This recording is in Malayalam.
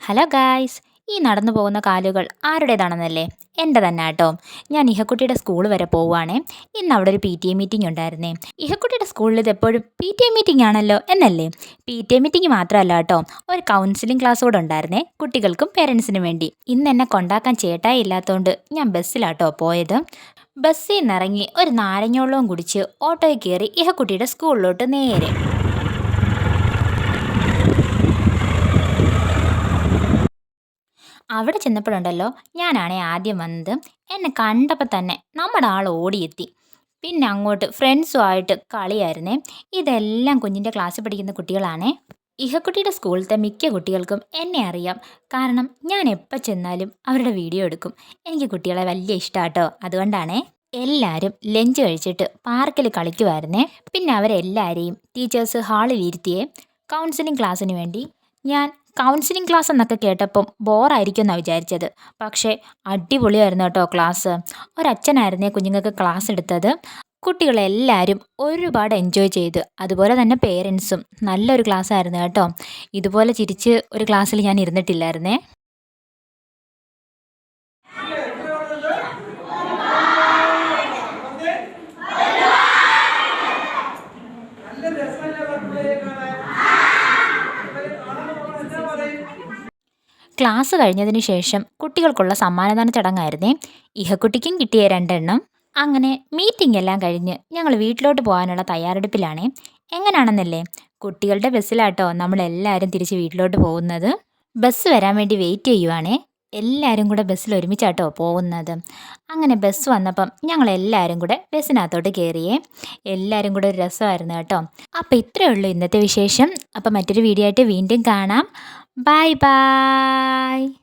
ഹലോ ഗായ്സ് ഈ നടന്നു പോകുന്ന കാലുകൾ ആരുടേതാണെന്നല്ലേ? എന്റെ തന്നെ കേട്ടോ. ഞാൻ ഇഹക്കുട്ടിയുടെ സ്കൂൾ വരെ പോവുകയാണേ. ഇന്ന് അവിടെ ഒരു പി ടി എ മീറ്റിംഗ് ഉണ്ടായിരുന്നേ. ഇഹക്കുട്ടിയുടെ സ്കൂളിൽ ഇത് എപ്പോഴും പി ടി എ മീറ്റിംഗ് ആണല്ലോ എന്നല്ലേ? പി ടി എ മീറ്റിംഗ് മാത്രമല്ല കേട്ടോ ഒരു കൗൺസിലിംഗ് ക്ലാസ് കൂടെ ഉണ്ടായിരുന്നേ കുട്ടികൾക്കും പേരൻസിനും വേണ്ടി. ഇന്ന് എന്നെ കൊണ്ടാക്കാൻ ചേട്ടായി ഇല്ലാത്തതുകൊണ്ട് ഞാൻ ബസ്സിലാട്ടോ പോയത്. ബസ്സിൽ നിന്നിറങ്ങി ഒരു നാരങ്ങോളവും കുടിച്ച് ഓട്ടോയിൽ കയറി ഇഹക്കുട്ടിയുടെ സ്കൂളിലോട്ട് നേരെ. അവിടെ ചെന്നപ്പോഴുണ്ടല്ലോ ഞാനാണേ ആദ്യം വന്നത്. എന്നെ കണ്ടപ്പോൾ തന്നെ നമ്മുടെ ആൾ ഓടിയെത്തി. പിന്നെ അങ്ങോട്ട് ഫ്രണ്ട്സുമായിട്ട് കളിയായിരുന്നേ. ഇതെല്ലാം കുഞ്ഞിന്റെ ക്ലാസ്സിൽ പഠിക്കുന്ന കുട്ടികളാണേ. ഇഹക്കുട്ടിയുടെ സ്കൂളിലത്തെ മിക്ക കുട്ടികൾക്കും എന്നെ അറിയാം. കാരണം ഞാൻ എപ്പോൾ ചെന്നാലും അവരുടെ വീഡിയോ എടുക്കും. എനിക്ക് കുട്ടികളെ വലിയ ഇഷ്ടമാട്ടോ. അതുകൊണ്ടാണേ എല്ലാവരും ലഞ്ച് കഴിച്ചിട്ട് പാർക്കിൽ കളിക്കുമായിരുന്നേ. പിന്നെ അവരെല്ലാവരെയും ടീച്ചേഴ്സ് ഹാളിൽ ഇരുത്തിയേ കൗൺസിലിംഗ് ക്ലാസ്സിന് വേണ്ടി ഞാൻ കൗൺസിലിംഗ് ക്ലാസ് എന്നൊക്കെ കേട്ടപ്പം ബോറായിരിക്കും എന്നാണ് വിചാരിച്ചത്. പക്ഷേ അടിപൊളിയായിരുന്നു കേട്ടോ ക്ലാസ് ഒരച്ഛനായിരുന്നേ കുഞ്ഞുങ്ങൾക്ക് ക്ലാസ് എടുത്തത്. കുട്ടികളെല്ലാവരും ഒരുപാട് എൻജോയ് ചെയ്ത്. അതുപോലെ തന്നെ പേരൻസും നല്ലൊരു ക്ലാസ്സായിരുന്നു കേട്ടോ. ഇതുപോലെ ചിരിച്ച് ഒരു ക്ലാസ്സിൽ ഞാൻ ഇരുന്നിട്ടില്ലായിരുന്നേ. ക്ലാസ് കഴിഞ്ഞതിന് ശേഷം കുട്ടികൾക്കുള്ള സമ്മാനദാന ചടങ്ങായിരുന്നേ. ഇഹക്കുട്ടിക്കും കിട്ടിയ രണ്ടെണ്ണം. അങ്ങനെ മീറ്റിംഗ് എല്ലാം കഴിഞ്ഞ് ഞങ്ങൾ വീട്ടിലോട്ട് പോകാനുള്ള തയ്യാറെടുപ്പിലാണേ. എങ്ങനെയാണെന്നല്ലേ കുട്ടികളുടെ ബസ്സിലാട്ടോ നമ്മളെല്ലാവരും തിരിച്ച് വീട്ടിലോട്ട് പോകുന്നത്. ബസ് വരാൻ വേണ്ടി വെയിറ്റ് ചെയ്യുവാണേ. എല്ലാവരും കൂടെ ബസ്സിൽ ഒരുമിച്ചാട്ടോ പോകുന്നത്. അങ്ങനെ ബസ് വന്നപ്പം ഞങ്ങൾ എല്ലാവരും കൂടെ ബസ്സിനകത്തോട്ട് കയറിയേ എല്ലാവരും കൂടെ ഒരു രസമായിരുന്നു കേട്ടോ. അപ്പോൾ ഇത്രയേ ഉള്ളൂ ഇന്നത്തെ വിശേഷം. അപ്പോൾ മറ്റൊരു വീഡിയോ ആയിട്ട് വീണ്ടും കാണാം. Bye bye